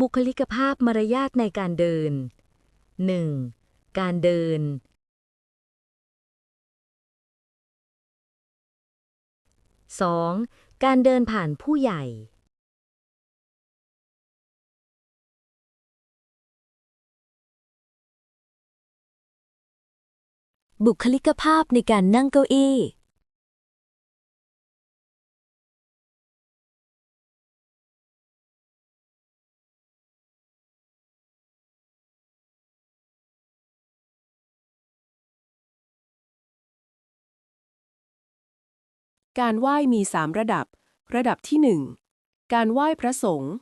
บุคลิกภาพมารยาทในการเดิน 1. การเดิน 2. การเดินผ่านผู้ใหญ่ บุคลิกภาพในการนั่งเก้าอี้ การไหว้มีสามระดับ ระดับที่หนึ่งการไหว้พระสงฆ์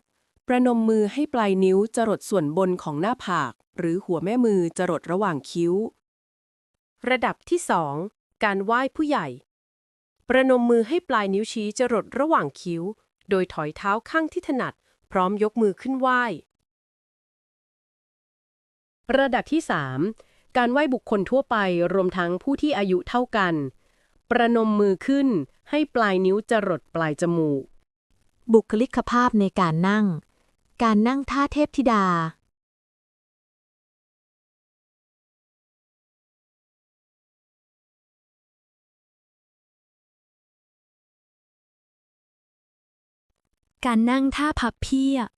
ประนมมือให้ปลายนิ้วจรดส่วนบนของหน้าผาก หรือหัวแม่มือจรดระหว่างคิ้ว ระดับที่สองการไหว้ผู้ใหญ่ ประนมมือให้ปลายนิ้วชี้จรดระหว่างคิ้ว โดยถอยเท้าข้างที่ถนัด พร้อมยกมือขึ้นไหว้ ระดับที่ 3 การไหว้บุคคลทั่วไปรวมทั้งผู้ที่อายุเท่ากัน ประนมมือขึ้น ให้ปลายนิ้วจรดปลายจมูก บุคลิกภาพในการนั่ง การนั่งท่าเทพธิดา การนั่งท่าพับเพียบ